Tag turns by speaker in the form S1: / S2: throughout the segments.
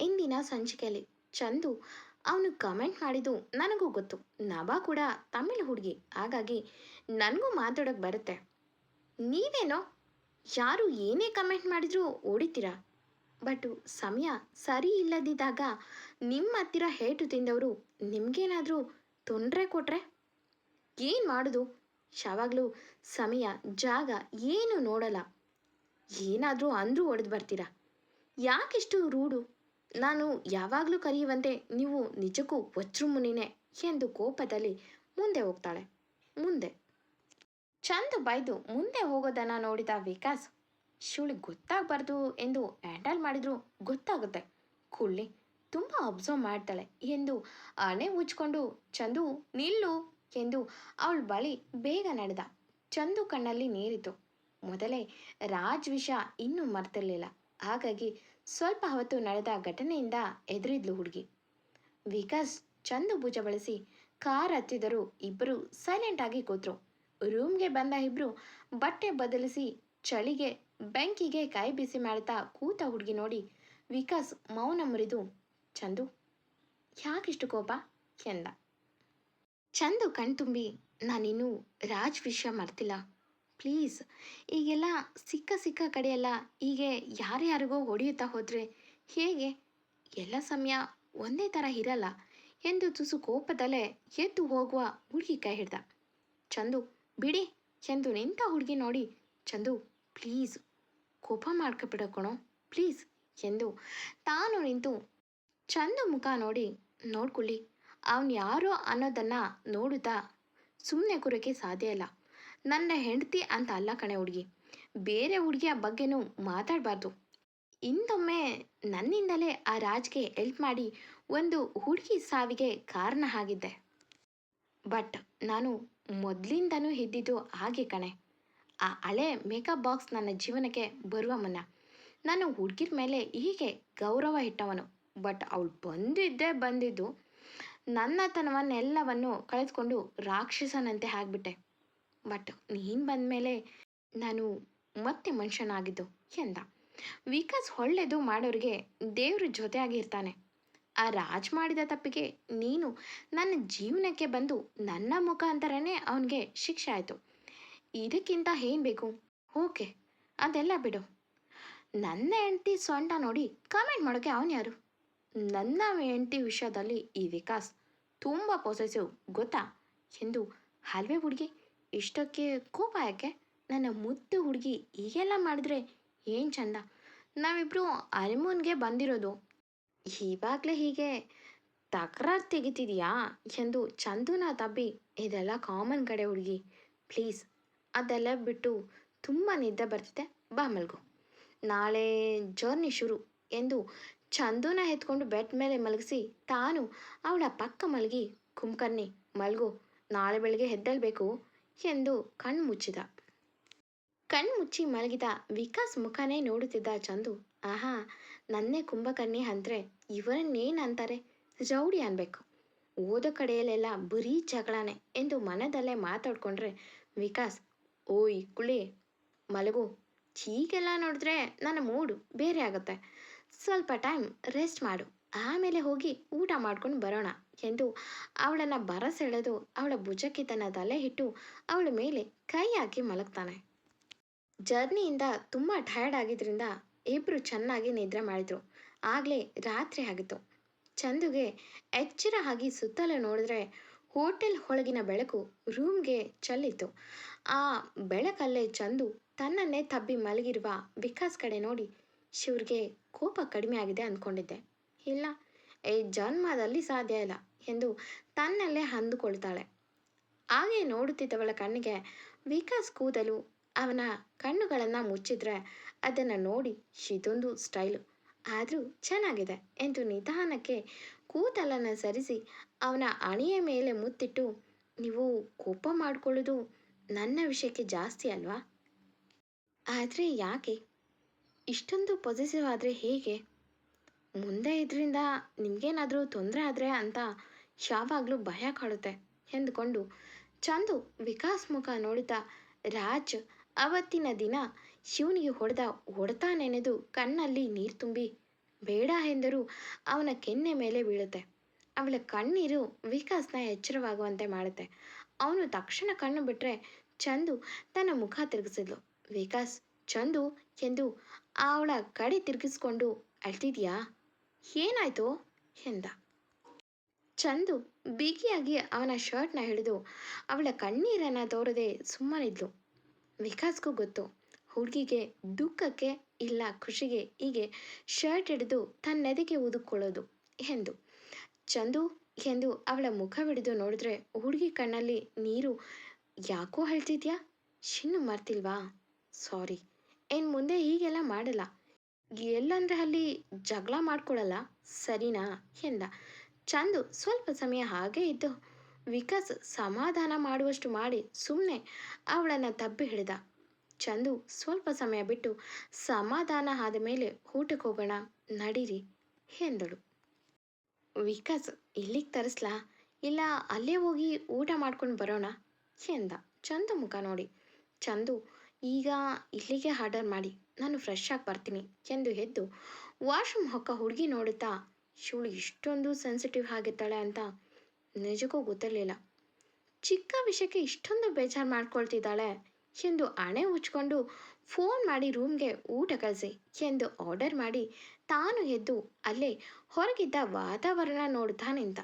S1: ಇಂದಿನ ಸಂಚಿಕೆಯಲ್ಲಿ ಚಂದು ಅವನು ಕಮೆಂಟ್ ಮಾಡಿದ್ದು ನನಗೂ ಗೊತ್ತು. ನಭಾ ಕೂಡ ತಮಿಳು ಹುಡುಗಿ. ಹಾಗಾಗಿ ನನಗೂ ಮಾತಾಡೋಕೆ ಬರುತ್ತೆ. ನೀವೇನೋ ಯಾರು ಏನೇ ಕಮೆಂಟ್ ಮಾಡಿದರೂ ಓಡಿತೀರಾ? ಬಟ್ ಸಮಯ ಸರಿ ಇಲ್ಲದಿದ್ದಾಗ ನಿಮ್ಮ ಹತ್ತಿರ ಹೇಟು ತಿಂದವರು ನಿಮಗೇನಾದರೂ ತೊಂದರೆ ಕೊಟ್ಟರೆ ಏನು ಮಾಡೋದು? ಯಾವಾಗಲೂ ಸಮಯ, ಜಾಗ ಏನು ನೋಡಲ್ಲ. ಏನಾದರೂ ಅಂದರೂ ಒಡೆದು ಬರ್ತೀರಾ? ಯಾಕಿಷ್ಟು ರೂಡು? ನಾನು ಯಾವಾಗಲೂ ಕರೆಯುವಂತೆ ನೀವು ನಿಜಕ್ಕೂ ವಜ್ರು ಮುನಿನೇ ಎಂದು ಕೋಪದಲ್ಲಿ ಮುಂದೆ ಹೋಗ್ತಾಳೆ. ಮುಂದೆ. ಚಂದು ಬೈದು ಮುಂದೆ ಹೋಗೋದನ್ನು ನೋಡಿದ ವಿಕಾಸ್ ಶಿವಳಿಗೆ ಗೊತ್ತಾಗಬಾರ್ದು ಎಂದು ಹ್ಯಾಂಡಲ್ ಮಾಡಿದ್ರು. ಗೊತ್ತಾಗುತ್ತೆ. ಕುಳ್ಳಿ ತುಂಬ ಅಬ್ಸರ್ವ್ ಮಾಡ್ತಾಳೆ ಎಂದು ಹಣೆ ಉಜ್ಕೊಂಡು, ಚಂದು, ನಿಲ್ಲು ಎಂದು ಅವಳ ಬಳಿ ಬೇಗ ನಡೆದ. ಚಂದು ಕಣ್ಣಲ್ಲಿ ನೀರಿತು ಮೊದಲೇ ರಾಜ್ ವಿಷ ಇನ್ನೂ ಮರ್ತಿರ್ಲಿಲ್ಲ. ಹಾಗಾಗಿ ಸ್ವಲ್ಪ ಹೊತ್ತು ನಡೆದ ಘಟನೆಯಿಂದ ಎದುರಿದ್ಲು ಹುಡುಗಿ. ವಿಕಾಸ್ ಚಂದು ಭುಜ ಬಳಸಿ ಕಾರ್ ಹತ್ತಿದರೂ ಇಬ್ಬರು ಸೈಲೆಂಟ್ ಆಗಿ ಕೂತ್ರು. ರೂಮ್ಗೆ ಬಂದ ಇಬ್ರು ಬಟ್ಟೆ ಬದಲಿಸಿ ಚಳಿಗೆ, ಬೆಂಕಿಗೆ ಕೈ ಬಿಸಿ ಮಾಡ್ತಾ ಕೂತ ಹುಡುಗಿ ನೋಡಿ ವಿಕಾಸ್ ಮೌನ ಮುರಿದು, ಚಂದು, ಯಾಕಿಷ್ಟು ಕೋಪ? ಎಂದ. ಚಂದು ಕಣ್ತುಂಬಿ, ನಾನಿನ್ನೂ ರಾಜ್ ವಿಷಯ ಮರ್ತಿಲ್ಲ. ಪ್ಲೀಸ್. ಈಗೆಲ್ಲ ಸಿಕ್ಕ ಸಿಕ್ಕ ಕಡೆಯೆಲ್ಲ ಹೀಗೆ ಯಾರ್ಯಾರಿಗೋ ಹೊಡೆಯುತ್ತಾ ಹೋದರೆ ಹೇಗೆ? ಎಲ್ಲ ಸಮಯ ಒಂದೇ ಥರ ಇರಲ್ಲ ಎಂದು ತುಸು ಕೋಪದಲ್ಲೇ ಎದ್ದು ಹೋಗುವ ಹುಡುಗಿ ಕೈ ಹಿಡ್ದ. ಚಂದು, ಬಿಡಿ ಎಂದು ನಿಂತ ಹುಡುಗಿ ನೋಡಿ. ಚಂದು, ಪ್ಲೀಸ್, ಕೋಪ ಕಣೋ, ಪ್ಲೀಸ್ ಎಂದು ತಾನು ನಿಂತು ಚಂದು ಮುಖ ನೋಡಿ ನೋಡ್ಕೊಳ್ಳಿ. ಅವನು ಯಾರೋ ಅನ್ನೋದನ್ನು ನೋಡುತ್ತಾ ಸುಮ್ಮನೆ ಕೂರೋಕ್ಕೆ ಸಾಧ್ಯ ಇಲ್ಲ. ನನ್ನ ಹೆಂಡತಿ ಅಂತ ಅಲ್ಲ ಕಣೆ ಹುಡುಗಿ. ಬೇರೆ ಹುಡುಗಿಯ ಬಗ್ಗೆನೂ ಮಾತಾಡಬಾರ್ದು. ಇಂದೊಮ್ಮೆ ನನ್ನಿಂದಲೇ ಆ ರಾಜ್ಗೆ ಹೆಲ್ಪ್ ಮಾಡಿ ಒಂದು ಹುಡುಗಿ ಸಾವಿಗೆ ಕಾರಣ ಆಗಿದ್ದೆ. ಬಟ್ ನಾನು ಮೊದಲಿಂದನೂ ಇದ್ದಿದ್ದು ಹಾಗೆ ಕಣೆ. ಆ ಹಳೆ ಮೇಕಪ್ ಬಾಕ್ಸ್ ನನ್ನ ಜೀವನಕ್ಕೆ ಬರುವ ಮುನ್ನ ನಾನು ಹುಡುಗಿರ ಮೇಲೆ ಹೀಗೆ ಗೌರವ ಇಟ್ಟವನು. ಬಟ್ ಅವಳು ಬಂದಿದ್ದೇ ಬಂದಿದ್ದು ನನ್ನತನವನ್ನೆಲ್ಲವನ್ನು ಕಳೆದುಕೊಂಡು ರಾಕ್ಷಸನಂತೆ ಆಗಿಬಿಟ್ಟೆ. ಬಟ್ ನೀನು ಬಂದಮೇಲೆ ನಾನು ಮತ್ತೆ ಮನುಷ್ಯನಾಗಿದ್ದು ಎಂದ. ವಿಕಾಸ್ ಒಳ್ಳೆಯದು ಮಾಡೋರಿಗೆ ದೇವ್ರ ಜೊತೆಯಾಗಿರ್ತಾನೆ ಆ ರಾಜ್ ಮಾಡಿದ ತಪ್ಪಿಗೆ ನೀನು ನನ್ನ ಜೀವನಕ್ಕೆ ಬಂದು ನನ್ನ ಮುಖಾಂತರನೇ ಅವನಿಗೆ ಶಿಕ್ಷೆ ಆಯಿತು. ಇದಕ್ಕಿಂತ ಏನು ಬೇಕು? ಓಕೆ, ಅದೆಲ್ಲ ಬಿಡು. ನನ್ನ ಹೆಂಡತಿ ಸೊಂಟ ನೋಡಿ ಕಾಮೆಂಟ್ ಮಾಡೋಕ್ಕೆ ಅವನು ಯಾರು? ನನ್ನ ಹೆಂಡತಿ ವಿಷಯದಲ್ಲಿ ಈ ವಿಕಾಸ್ ತುಂಬ ಪೊಸೆಸಿವ್ ಗೊತ್ತಾ? ಎಂದು ಹಲ್ವೆ ಹುಡುಗಿ ಇಷ್ಟಕ್ಕೆ ಕೋಪ ಯಾಕೆ? ನನ್ನ ಮುದ್ದು ಹುಡುಗಿ ಹೀಗೆಲ್ಲ ಮಾಡಿದ್ರೆ ಏನು ಚಂದ? ನಾವಿಬ್ಬರು ಅರಿಮೂನ್ಗೆ ಬಂದಿರೋದು. ಇವಾಗಲೇ ಹೀಗೆ ತಕರಾರು ತೆಗಿತಿದೆಯಾ? ಎಂದು ಚಂದುನ ತಬ್ಬಿ, ಇದೆಲ್ಲ ಕಾಮನ್ ಕಡೆ ಹುಡುಗಿ. ಪ್ಲೀಸ್, ಅದೆಲ್ಲ ಬಿಟ್ಟು ತುಂಬ ನಿದ್ದೆ ಬರ್ತಿದೆ, ಬಾ ಮಲ್ಗು. ನಾಳೆ ಜರ್ನಿ ಶುರು ಎಂದು ಚಂದುನ ಎತ್ಕೊಂಡು ಬೆಡ್ ಮೇಲೆ ಮಲಗಿಸಿ ತಾನು ಅವಳ ಪಕ್ಕ ಮಲಗಿ, ಕುಂಕರ್ಣಿ, ಮಲ್ಗು, ನಾಳೆ ಬೆಳಗ್ಗೆ ಎದ್ದೇಳಬೇಕು. ಎಂದು ಕಣ್ಣು ಮುಚ್ಚಿದ. ಕಣ್ಣು ಮುಚ್ಚಿ ಮಲಗಿದ ವಿಕಾಸ್ ಮುಖನೇ ನೋಡುತ್ತಿದ್ದ ಚಂದು. ಆಹಾ, ನನ್ನೇ ಕುಂಭಕರ್ಣಿ ಅಂದ್ರೆ ಇವರನ್ನೇನು ಅಂತಾರೆ ರೌಡಿ ಅನ್ಬೇಕು. ಓದೋ ಕಡೆಯಲ್ಲೆಲ್ಲ ಬರೀ ಜಗಳನೆ ಎಂದು ಮನದಲ್ಲೇ ಮಾತಾಡ್ಕೊಂಡ್ರೆ ವಿಕಾಸ್, ಓಯ್ ಕುಳಿ ಮಲಗು. ಹೀಗೆಲ್ಲ ನೋಡಿದ್ರೆ ನನ್ನ ಮೂಡು ಬೇರೆ ಆಗುತ್ತೆ. ಸ್ವಲ್ಪ ಟೈಮ್ ರೆಸ್ಟ್ ಮಾಡು. ಆಮೇಲೆ ಹೋಗಿ ಊಟ ಮಾಡ್ಕೊಂಡು ಬರೋಣ. ಎಂದು ಅವಳನ್ನು ಬರಸೆಳೆದು ಅವಳ ಭುಜಕ್ಕೆ ತನ್ನ ತಲೆ ಇಟ್ಟು ಅವಳ ಮೇಲೆ ಕೈ ಹಾಕಿ ಮಲಗ್ತಾನೆ. ಜರ್ನಿಯಿಂದ ತುಂಬ ಟಯರ್ಡ್ ಆಗಿದ್ರಿಂದ ಇಬ್ರು ಚೆನ್ನಾಗಿ ನಿದ್ರೆ ಮಾಡಿದ್ರು. ಆಗಲೇ ರಾತ್ರಿ ಆಗಿತ್ತು. ಚಂದುಗೆ ಎಚ್ಚರ ಆಗಿ ಸುತ್ತಲೂ ನೋಡಿದ್ರೆ ಹೋಟೆಲ್ ಒಳಗಿನ ಬೆಳಕು ರೂಮ್ಗೆ ಚಲ್ಲಿತ್ತು. ಆ ಬೆಳಕಲ್ಲೇ ಚಂದು ತನ್ನನ್ನೇ ತಬ್ಬಿ ಮಲಗಿರುವ ವಿಕಾಸ್ ಕಡೆ ನೋಡಿ ಶಿವ್ರಿಗೆ ಕೋಪ ಕಡಿಮೆ ಆಗಿದೆ ಅಂದ್ಕೊಂಡಿದ್ದೆ. ಇಲ್ಲ ಈ ಜನ್ಮದಲ್ಲಿ ಸಾಧ್ಯ ಇಲ್ಲ ಎಂದು ತನ್ನಲ್ಲೇ ಅಂದುಕೊಳ್ತಾಳೆ. ಹಾಗೆ ನೋಡುತ್ತಿದ್ದವಳ ಕಣ್ಣಿಗೆ ವಿಕಾಸ್ ಕೂದಲು, ಅವನ ಕಣ್ಣುಗಳನ್ನು ಮುಚ್ಚಿದ್ರೆ ಅದನ್ನು ನೋಡಿ ಇದೊಂದು ಸ್ಟೈಲು. ಆದರೂ ಚೆನ್ನಾಗಿದೆ ಎಂದು ನಿಧಾನಕ್ಕೆ ಕೂದಲನ್ನು ಸರಿಸಿ ಅವನ ಅಣಿಯ ಮೇಲೆ ಮುತ್ತಿಟ್ಟು, ನೀವು ಕೋಪ ಮಾಡಿಕೊಳ್ಳೋದು ನನ್ನ ವಿಷಯಕ್ಕೆ ಜಾಸ್ತಿ ಅಲ್ವಾ? ಆದರೆ ಯಾಕೆ? ಇಷ್ಟೊಂದು ಪೊಸೆಸಿವ್ ಆದರೆ ಹೇಗೆ? ಮುಂದೆ ಇದರಿಂದ ನಿಮಗೇನಾದರೂ ತೊಂದರೆ ಆದರೆ ಅಂತ ಯಾವಾಗಲೂ ಭಯ ಕಾಡುತ್ತೆ ಎಂದುಕೊಂಡು ಚಂದು ವಿಕಾಸ್ ಮುಖ ನೋಡಿದ ರಾಜ್ ಅವತ್ತಿನ ದಿನ ಶಿವನಿಗೆ ಹೊಡೆದ ಹೊಡೆತ ನೆನೆದು ಕಣ್ಣಲ್ಲಿ ನೀರು ತುಂಬಿ ಬೇಡ ಎಂದರೂ ಅವನ ಕೆನ್ನೆ ಮೇಲೆ ಬೀಳುತ್ತೆ. ಅವಳ ಕಣ್ಣೀರು ವಿಕಾಸ್ನ ಎಚ್ಚರವಾಗುವಂತೆ ಮಾಡುತ್ತೆ. ಅವನು ತಕ್ಷಣ ಕಣ್ಣು ಬಿಟ್ಟರೆ ಚಂದು ತನ್ನ ಮುಖ ತಿರುಗಿಸಿದ್ಲು. ವಿಕಾಸ್, ಚಂದು ಎಂದು ಅವಳ ಕಡೆ ತಿರುಗಿಸ್ಕೊಂಡು ಅಳ್ತಿದ್ಯಾ? ಏನಾಯ್ತು ಎಂದ. ಚಂದು ಬಿಗಿಯಾಗಿ ಅವನ ಶರ್ಟ್ನ ಹಿಡಿದು ಅವಳ ಕಣ್ಣೀರನ್ನು ತೋರದೆ ಸುಮ್ಮನಿದ್ಲು ವಿಕಾಸ್ಗೂ ಗೊತ್ತು, ಹುಡುಗಿಗೆ ದುಃಖಕ್ಕೆ ಇಲ್ಲ ಖುಷಿಗೆ ಹೀಗೆ ಶರ್ಟ್ ಹಿಡಿದು ತನ್ನೆದೆಗೆ ಉದುಕೊಳ್ಳೋದು ಎಂದು. ಚಂದು ಎಂದು ಅವಳ ಮುಖ ಹಿಡಿದು ನೋಡಿದ್ರೆ ಹುಡುಗಿ ಕಣ್ಣಲ್ಲಿ ನೀರು, ಯಾಕೋ ಹೇಳ್ತಿದ್ಯಾ ಇನ್ನು ಮರ್ತಿಲ್ವಾ? ಸಾರಿ, ಏನು ಮುಂದೆ ಹೀಗೆಲ್ಲ ಮಾಡಲ್ಲ. ಎಲ್ಲಂದ್ರೆ ಅಲ್ಲಿ ಜಗಳ ಮಾಡ್ಕೊಳ್ಳಲ್ಲ ಸರಿನಾ? ಎಂದ. ಚಂದು, ಸ್ವಲ್ಪ ಸಮಯ ಹಾಗೆ ಇದ್ದು ವಿಕಾಸ್ ಸಮಾಧಾನ ಮಾಡುವಷ್ಟು ಮಾಡಿ ಸುಮ್ಮನೆ ಅವಳನ್ನು ತಬ್ಬಿ ಹಿಡಿದ. ಚಂದು, ಸ್ವಲ್ಪ ಸಮಯ ಬಿಟ್ಟು ಸಮಾಧಾನ ಆದ ಮೇಲೆ ಊಟಕ್ಕೆ ಹೋಗೋಣ, ನಡೀರಿ, ಎಂದಳು. ವಿಕಾಸ್, ಇಲ್ಲಿಗೆ ತರಿಸ್ಲಾ? ಇಲ್ಲ ಅಲ್ಲೇ ಹೋಗಿ ಊಟ ಮಾಡ್ಕೊಂಡು ಬರೋಣ? ಎಂದ. ಚಂದು ಮುಖ ನೋಡಿ. ಚಂದು, ಈಗ ಇಲ್ಲಿಗೆ ಆರ್ಡರ್ ಮಾಡಿ. ನಾನು ಫ್ರೆಶ್ ಆಗಿ ಬರ್ತೀನಿ. ಎಂದು ಎದ್ದು ವಾಶ್ರೂಮ್ ಹೊಕ್ಕ ಹುಡುಗಿ ನೋಡುತ್ತಾ, ಶಿವಳು, ಇಷ್ಟೊಂದು ಸೆನ್ಸಿಟಿವ್ ಆಗಿರ್ತಾಳೆ ಅಂತ ನಿಜಕ್ಕೂ ಗೊತ್ತಿರಲಿಲ್ಲ. ಚಿಕ್ಕ ವಿಷಯಕ್ಕೆ ಇಷ್ಟೊಂದು ಬೇಜಾರು ಮಾಡ್ಕೊಳ್ತಿದ್ದಾಳೆ. ಎಂದು ಹಣೆ ಉಚ್ಕೊಂಡು ಫೋನ್ ಮಾಡಿ ರೂಮ್ಗೆ ಊಟ ಕಳಿಸಿ. ಎಂದು ಆರ್ಡರ್ ಮಾಡಿ ತಾನು ಎದ್ದು ಅಲ್ಲೇ ಹೊರಗಿದ್ದ ವಾತಾವರಣ ನೋಡ್ತಾ ನಿಂತ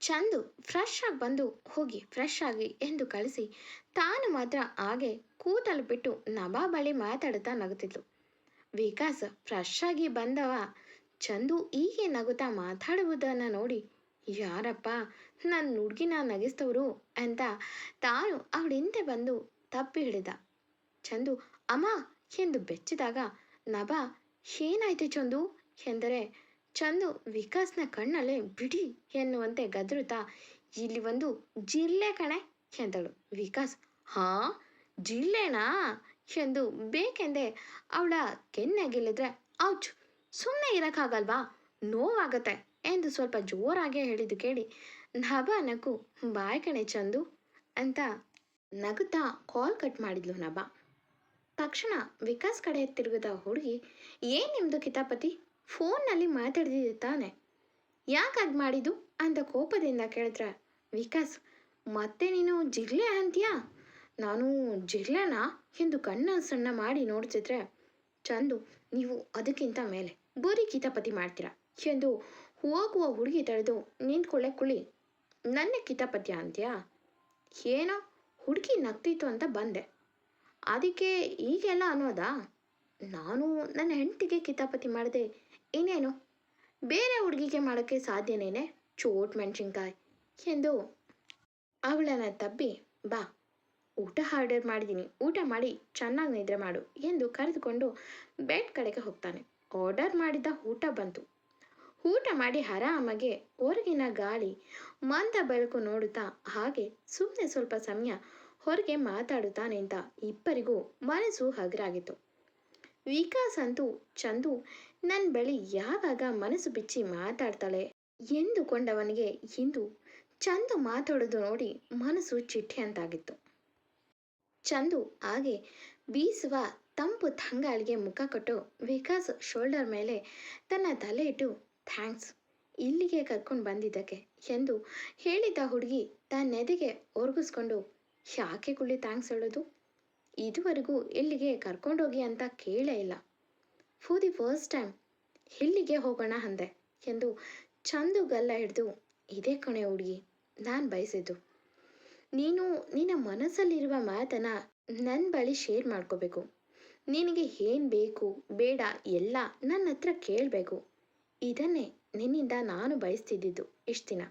S1: ಚಂದು ಫ್ರೆಶ್ ಆಗಿ ಬಂದು ಹೋಗಿ ಫ್ರೆಶ್ ಆಗಿ ಎಂದು ಕಳಿಸಿ, ತಾನು ಮಾತ್ರ ಹಾಗೆ ಕೂದಲು ಬಿಟ್ಟು ನಬಾ ಬಳಿ ಮಾತಾಡುತ್ತಾ ನಗುತ್ತಿದ್ಲು. ವಿಕಾಸ್ ಫ್ರೆಶ್ ಆಗಿ ಬಂದವ. ಚಂದು ಹೀಗೆ ನಗುತ್ತಾ ಮಾತಾಡುವುದನ್ನು ನೋಡಿ, ಯಾರಪ್ಪ ನನ್ನ ಹುಡುಗಿನ ನಗಿಸ್ತವರು ಅಂತ ತಾನು ಅವಳ ಹಿಂದೆ ಬಂದು ತಪ್ಪಿ ಹಿಡಿದ. ಚಂದು, ಅಮ್ಮ, ಎಂದು ಬೆಚ್ಚಿದಾಗ ನಬಾ ಏನಾಯ್ತು ಚಂದು? ಎಂದರೆ, ಚಂದು ವಿಕಾಸ್ನ ಕಣ್ಣಲ್ಲೇ ಬಿಡಿ ಎನ್ನುವಂತೆ ಗದರುತ್ತಾ, ಇಲ್ಲಿ ಒಂದು ಜಿಲ್ಲೆ ಕಣೆ ಎಂದಳು. ವಿಕಾಸ್, ಹಾ? ಜಿಲ್ಲೆನಾ? ಎಂದು ಬೇಕೆಂದೆ ಅವಳ ಕೆನ್ನೆಗಿಲಿದ್ರೆ ಔಚ್ ಸುಮ್ಮನೆ ಇರೋಕ್ಕಾಗಲ್ವಾ? ನೋವಾಗತ್ತೆ ಎಂದು ಸ್ವಲ್ಪ ಜೋರಾಗಿ ಹೇಳಿದ್ದು ಕೇಳಿ ನಭ ನಗು ಬಾಯ್ ಕಣೆ ಚಂದು ಅಂತ ನಗುತ್ತಾ ಕಾಲ್ ಕಟ್ ಮಾಡಿದ್ಲು ನಭ. ತಕ್ಷಣ ವಿಕಾಸ್ ಕಡೆ ತಿರುಗಿದ ಹುಡುಗಿ, ಏನು ನಿಮ್ಮದು ಕಿತಾಪತಿ? ಫೋನ್ನಲ್ಲಿ ಮಾತಾಡಿದ ತಾನೆ. ಯಾಕೆ ಅದು ಮಾಡಿದ್ದು? ಅಂತ ಕೋಪದಿಂದ ಕೇಳಿದ್ರೆ ವಿಕಾಸ್, ಮತ್ತೆ ನೀನು ಜಿಗ್ಲೆ ಅಂತೀಯಾ? ನಾನು ಜಿರ್ಲೆನಾ? ಎಂದು ಕಣ್ಣ ಸಣ್ಣ ಮಾಡಿ ನೋಡ್ತಿದ್ರೆ ಚಂದು, ನೀವು ಅದಕ್ಕಿಂತ ಮೇಲೆ ಬರೀ ಕಿತಾಪತಿ ಮಾಡ್ತೀರಾ? ಎಂದು ಹೋಗುವ ಹುಡುಗಿ ತಡೆದು ನಿಂತ್ಕೊಳ್ಳೆ ಕುಳಿ. ನನ್ನ ಕಿತಾಪತ್ಯ ಅಂತ್ಯಾ? ಏನೋ, ಹುಡುಗಿ ನಗ್ತಿತ್ತು ಅಂತ ಬಂದೆ. ಅದಕ್ಕೆ ಈಗೆಲ್ಲ ಅನ್ನೋದಾ ನಾನು ನನ್ನ ಹೆಂಡತಿಗೆ ಕಿತಾಪತಿ ಮಾಡಿದೆ. ಇನ್ನೇನು? ಬೇರೆ ಹುಡುಗಿಗೆ ಮಾಡೋಕ್ಕೆ ಸಾಧ್ಯನೇನೆ? ಚೋಟ್ ಮೆಣಸಿನ್ಕಾಯಿ. ಎಂದು ಅವಳನ್ನು ತಬ್ಬಿ, ಬಾ ಊಟ ಆರ್ಡರ್ ಮಾಡಿದ್ದೀನಿ ಊಟ ಮಾಡಿ ಚೆನ್ನಾಗಿ ನಿದ್ರೆ ಮಾಡು ಎಂದು ಕರೆದುಕೊಂಡು ಬೆಡ್ ಕಡೆಗೆ ಹೋಗ್ತಾನೆ. ಆರ್ಡರ್ ಮಾಡಿದ ಊಟ ಬಂತು. ಊಟ ಮಾಡಿ ಆರಾಮಾಗೆ ಹೊರಗಿನ ಗಾಳಿ ಮಂದ ಬೆಳಕು ನೋಡುತ್ತಾ ಹಾಗೆ ಸುಮ್ಮನೆ ಸ್ವಲ್ಪ ಸಮಯ ಹೊರಗೆ ಮಾತಾಡುತ್ತಾನೆ ಅಂತ ಇಬ್ಬರಿಗೂ ಮನಸ್ಸು ಹಗರಾಗಿತ್ತು. ವಿಕಾಸ್ ಅಂತೂ ಚಂದು ನನ್ನ ಬಳಿ ಯಾವಾಗ ಮನಸ್ಸು ಬಿಚ್ಚಿ ಮಾತಾಡ್ತಾಳೆ ಎಂದುಕೊಂಡವನಿಗೆ ಇಂದು ಚಂದು ಮಾತಾಡೋದು ನೋಡಿ ಮನಸ್ಸು ಚಿಟ್ಟೆ ಅಂತಾಗಿತ್ತು ಚಂದು ಹಾಗೆ ಬೀಸುವ ತಂಪು ತಂಗಾಳಿಗೆ ಮುಖ ಕೊಟ್ಟು ವಿಕಾಸ್ ಶೋಲ್ಡರ್ ಮೇಲೆ ತನ್ನ ತಲೆ ಇಟ್ಟು ಥ್ಯಾಂಕ್ಸ್ ಇಲ್ಲಿಗೆ ಕರ್ಕೊಂಡು ಬಂದಿದ್ದಕ್ಕೆ ಎಂದು ಹೇಳಿದ ಹುಡುಗಿ ತನ್ನ ನೆದೆಗೆ ಒರಗಿಸ್ಕೊಂಡು, ಯಾಕೆ ಕುಳ್ಳಿ ಥ್ಯಾಂಕ್ಸ್ ಹೇಳೋದು? ಇದುವರೆಗೂ ಇಲ್ಲಿಗೆ ಕರ್ಕೊಂಡೋಗಿ ಅಂತ ಕೇಳೇ ಇಲ್ಲ. ಫಾರ್ ದಿ ಫಸ್ಟ್ ಟೈಮ್ ಇಲ್ಲಿಗೆ ಹೋಗೋಣ ಅಂದೆ ಎಂದು ಚಂದು ಗಲ್ಲ ಹಿಡಿದು, ಇದೇ ಕೊನೆ ಹುಡುಗಿ. ನಾನು ಬಯಸಿದ್ದು. ನೀನು, ನಿನ್ನ ಮನಸ್ಸಲ್ಲಿರುವ ಮಾತನ್ನು ನನ್ನ ಬಳಿ ಶೇರ್ ಮಾಡ್ಕೋಬೇಕು. ನಿನಗೆ ಏನು ಬೇಕು, ಬೇಡ, ಎಲ್ಲ ನನ್ನ ಹತ್ರ ಕೇಳಬೇಕು. ಇದನ್ನೇ ನಿನ್ನಿಂದ ನಾನು ಬಯಸ್ತಿದ್ದಿದ್ದು ಇಷ್ಟು ದಿನ.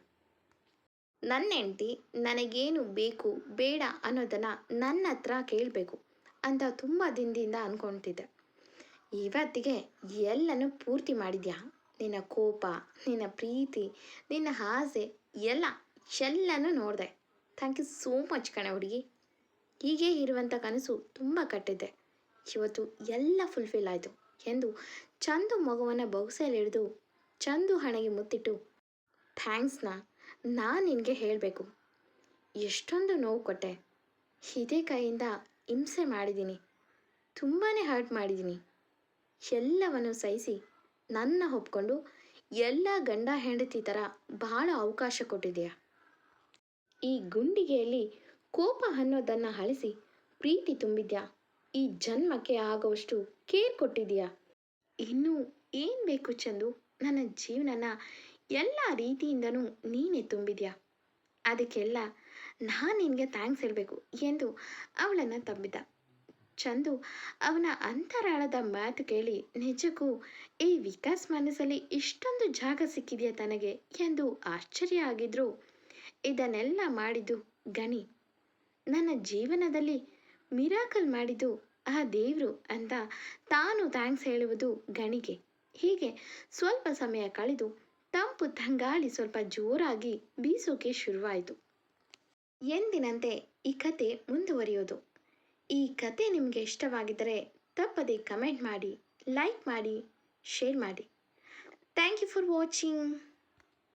S1: ನನ್ನ ಹೆಂಡತಿ ನನಗೇನು ಬೇಕು, ಬೇಡ ಅನ್ನೋದನ್ನು ನನ್ನ ಹತ್ರ ಕೇಳಬೇಕು ಅಂತ ತುಂಬ ದಿನದಿಂದ ಅಂದ್ಕೊಳ್ತಿದ್ದೆ ಇವತ್ತಿಗೆ ಎಲ್ಲನೂ ಪೂರ್ತಿ ಮಾಡಿದ್ಯಾ? ನಿನ್ನ ಕೋಪ, ನಿನ್ನ ಪ್ರೀತಿ, ನಿನ್ನ ಆಸೆ ಎಲ್ಲ ಎಲ್ಲನೂ ನೋಡಿದೆ. ಥ್ಯಾಂಕ್ ಯು ಸೋ ಮಚ್ ಕಣೆ ಹುಡುಗಿ. ಹೀಗೆ ಇರುವಂಥ ಕನಸು ತುಂಬ ಕಟ್ಟಿದ್ದೆ ಇವತ್ತು ಎಲ್ಲ ಫುಲ್ಫಿಲ್ ಆಯಿತು ಎಂದು ಚಂದು ಮಗುವನ್ನು ಬೊಗಸೆಯಲ್ಲಿ ಹಿಡಿದು ಚಂದು ಹಣೆಗೆ ಮುತ್ತಿಟ್ಟು ಥ್ಯಾಂಕ್ಸ್ನ ನಾನು ನಿನಗೆ ಹೇಳಬೇಕು. ಎಷ್ಟೊಂದು ನೋವು ಕೊಟ್ಟೆ. ಇದೇ ಕೈಯಿಂದ ಹಿಂಸೆ ಮಾಡಿದ್ದೀನಿ. ತುಂಬಾ ಹರ್ಟ್ ಮಾಡಿದ್ದೀನಿ. ಎಲ್ಲವನ್ನು ಸಹಿಸಿ ನನ್ನ ಒಪ್ಕೊಂಡು, ಎಲ್ಲ ಗಂಡ ಹೆಂಡತಿ ಥರ ಭಾಳ ಅವಕಾಶ ಕೊಟ್ಟಿದೆಯಾ ಈ ಗುಂಡಿಗೆಯಲ್ಲಿ ಕೋಪ ಅನ್ನೋದನ್ನು ಅಳಿಸಿ ಪ್ರೀತಿ ತುಂಬಿದ್ಯಾ? ಈ ಜನ್ಮಕ್ಕೆ ಆಗುವಷ್ಟು ಕೇರ್ ಕೊಟ್ಟಿದ್ಯಾ? ಇನ್ನು ಏನು ಬೇಕು ಚಂದು? ನನ್ನ ಜೀವನನ ಎಲ್ಲ ರೀತಿಯಿಂದನೂ ನೀನೇ ತುಂಬಿದ್ಯಾ? ಅದಕ್ಕೆಲ್ಲ ನಾನು ನಿನಗೆ ಥ್ಯಾಂಕ್ಸ್ ಹೇಳಬೇಕು ಎಂದು ಅವಳನ್ನು ತಂಬಿದ ಚಂದು ಅವನ ಅಂತರಾಳದ ಮಾತು ಕೇಳಿ ನಿಜಕ್ಕೂ ಈ ವಿಕಾಸ್ ಮನಸ್ಸಲ್ಲಿ ಇಷ್ಟೊಂದು ಜಾಗ ಸಿಕ್ಕಿದೆಯಾ ತನಗೆ ಎಂದು ಆಶ್ಚರ್ಯ ಆಗಿದ್ರು. ಇದನ್ನೆಲ್ಲ ಮಾಡಿದ್ದು ಗಣಿ. ನನ್ನ ಜೀವನದಲ್ಲಿ ಮಿರಾಕಲ್ ಮಾಡಿದ್ದು ಆ ದೇವರು ಅಂತ ತಾನು ಥ್ಯಾಂಕ್ಸ್ ಹೇಳುವುದು ಗಣಿಗೆ. ಹೀಗೆ ಸ್ವಲ್ಪ ಸಮಯ ಕಳೆದು ತಂಪು ತಂಗಾಳಿ ಸ್ವಲ್ಪ ಜೋರಾಗಿ ಬೀಸೋಕೆ ಶುರುವಾಯಿತು. ಎಂದಿನಂತೆ ಈ ಕತೆ ಮುಂದುವರಿಯೋದು. ಈ ಕತೆ ನಿಮಗೆ ಇಷ್ಟವಾಗಿದ್ದರೆ ತಪ್ಪದೆ ಕಮೆಂಟ್ ಮಾಡಿ, ಲೈಕ್ ಮಾಡಿ, ಶೇರ್ ಮಾಡಿ. Thank you for watching.